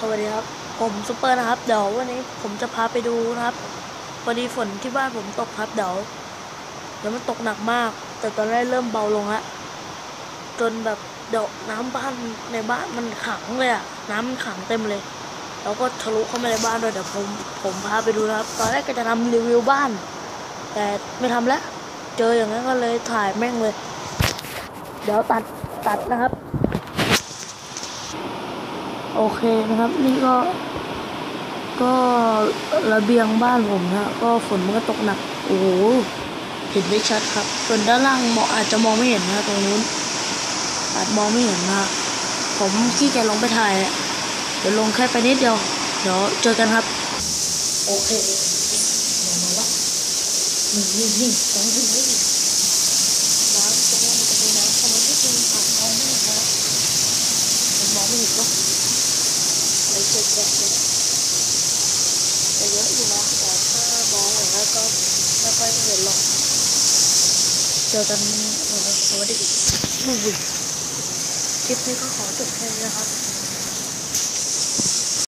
สวัสดีครับ ผมซุปเปอร์นะครับ เดี๋ยววันนี้ผมจะพาไปดูนะครับพอดีฝนที่บ้านผมตกครับเดี๋ยวเดี๋ยวมันตกหนักมาก แต่ตอนแรกเริ่มเบาลงละจนแบบเดี๋ยวน้ำบ้านในบ้านมันขังเลยอะน้ำมันขังเต็มเลย แล้วก็ทะลุเข้ามาในบ้านด้วยเดี๋ยวผมผมพาไปดูนะครับ ตอนแรกก็จะทำรีวิวบ้าน แต่ไม่ทำแล้ว เจออย่างนั้นก็เลยถ่ายแม่งเลย เดี๋ยวตัดตัดนะครับ โอเคนะครับ นี่ก็ ก็ระเบียงบ้านผมนะก็ฝนมันก็ตกหนัก โอ้โหเห็นไม่ชัดครับ ส่วนด้านล่างมองอาจจะมองไม่เห็นนะตรงนู้น อาจมองไม่เห็นนะผมขี้เกียจลงไปถ่ายอะเดี๋ยวลงแค่ไปนิดเดียว เดี๋ยวเจอกันครับ โอเคเดี๋ยวมาวัดนี่นี่นี่ตรงนี้นี่น้ำตรงนั้นมันจะมีน้ำเข้ามาที่ตรงปากมองไม่เห็นนะมันมองไม่เห็นหรอก ไปเจ็บแบบเลยแต่เยอะอยู่นะแต่ถ้ามองอย่างนั้นก็ไม่ค่อยเห็นหรอก เจอกันสวัสดีคลิปนี้ก็ขอจบแค่นี้นะครับ